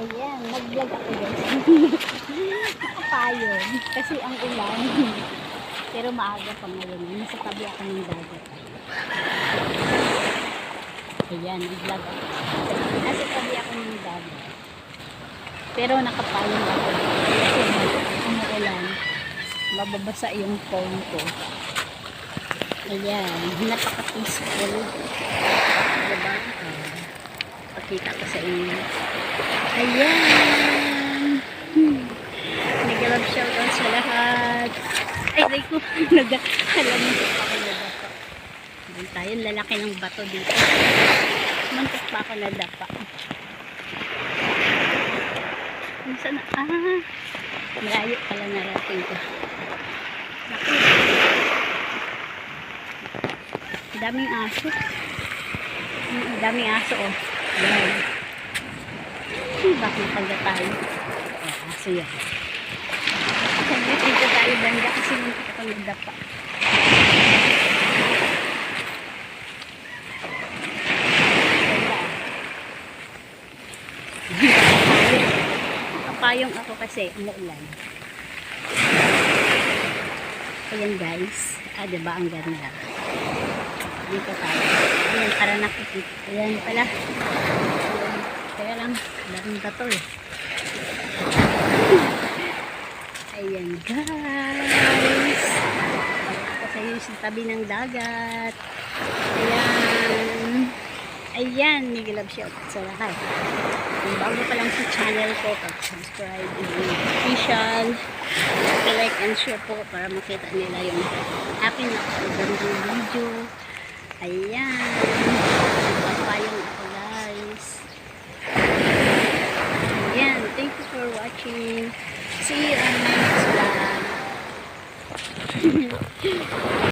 Ayan, nag-vlog ako guys. Nakapayod. Kasi ang ulan. Pero maaga pa ngayon. Nasa tabi ako ng dagat. Ayan, nag-vlog ako. Nasa tabi ako ng dagat. Pero nakapayod ako. Kasi umuulan. Mababasa yung phone ko. Ayan, napaka-peaceful. Diba? Ah, pakita ko sa inyo. Ayan! Hmm. Nag-love shoutout sa lahat. Ay, ay ko, nag-alamin ko pa ako na dapa. Doon tayo, lalaki ng bato dito. Mantok pa ako na dapa. Saan na? Ah! Malayo pala narating ko. Daming aso. Mm, daming aso, oh. Yan. Bakit pagka tayo? Oh, aso yan. Dito tayo banda kasi muntik ako nagdapa. Nakapayong ako kasi umuulan. Ayan guys. Ah, diba ang ganda? Dito tayo. Para nakikita. Ayan pala. Kaya lang, daming bato eh. Ayan guys. Sa iyo sa tabi ng dagat. Ayan. Ayan, nigilab shout sa lahat. Kung bago pa lang sa channel ko, pag-subscribe, official, like and share po para makita nila yung aking napakagandang video. Ayan. Papayong ako guys. Ayan. Thank you for watching. See you on my next vlog.